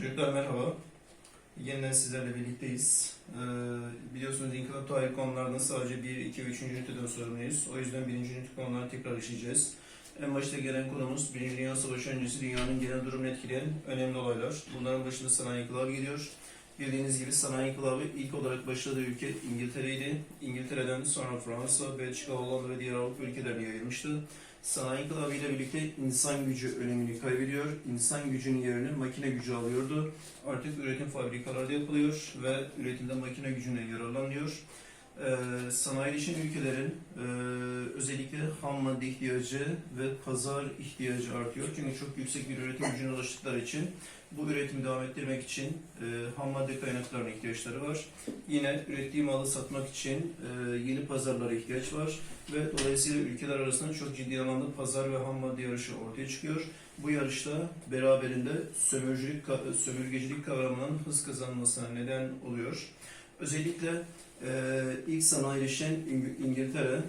Çocuklar merhaba. Yeniden sizlerle birlikteyiz. Ee, biliyorsunuz inkılap tarih konularından sadece 1, 2 ve 3. üniteden sorumluyuz. O yüzden 1. ünite konularını tekrar işleyeceğiz. En başta gelen konumuz 1. Dünya Savaşı öncesi dünyanın genel durumunu etkileyen önemli olaylar. Bunların başında sanayi inkılabı geliyor. Bildiğiniz gibi sanayi inkılabı ilk olarak başladığı ülke İngiltere'ydi. İngiltere'den sonra Fransa, Belçika, Hollanda ve diğer Avrupa ülkelerine yayılmıştı. Sanayi inkılabı ile birlikte insan gücü önemini kaybediyor. İnsan gücünün yerini makine gücü alıyordu. Artık üretim fabrikalarda yapılıyor ve üretimde makine gücüne yararlanıyor. Ee, sanayileşen ülkelerin e, özellikle ham madde ihtiyacı ve pazar ihtiyacı artıyor. Çünkü çok yüksek bir üretim gücüne ulaştıkları için bu üretimi devam ettirmek için e, ham madde kaynaklarına ihtiyaçları var. Yine ürettiği malı satmak için e, yeni pazarlara ihtiyaç var ve dolayısıyla ülkeler arasında çok ciddi anlamda pazar ve ham madde yarışı ortaya çıkıyor. Bu yarışta beraberinde sömürücülük, sömürgecilik kavramının hız kazanmasına neden oluyor. Özellikle e, ilk sanayileşen İng- İngiltere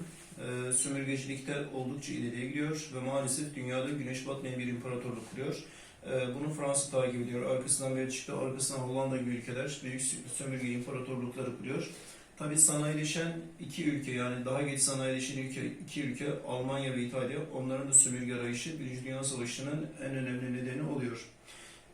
e, sömürgecilikte oldukça ileriye gidiyor ve maalesef dünyada güneş batmayan bir imparatorluk kuruyor. E, bunu Fransa takip ediyor. Arkasından Belçika, arkasından Hollanda gibi ülkeler büyük sömürge imparatorlukları kuruyor. Tabi sanayileşen iki ülke yani daha geç sanayileşen ülke, iki ülke Almanya ve İtalya onların da sömürge arayışı Birinci Dünya Savaşı'nın en önemli nedeni oluyor.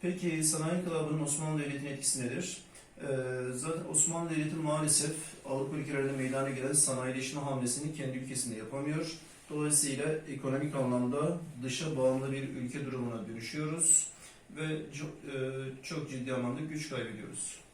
Peki sanayi inkılabının Osmanlı Devleti'nin etkisi nedir? Ee, zaten Osmanlı Devleti maalesef Avrupa ülkelerinde meydana gelen sanayileşme hamlesini kendi ülkesinde yapamıyor. Dolayısıyla ekonomik anlamda dışa bağımlı bir ülke durumuna dönüşüyoruz ve çok, e, çok ciddi anlamda güç kaybediyoruz.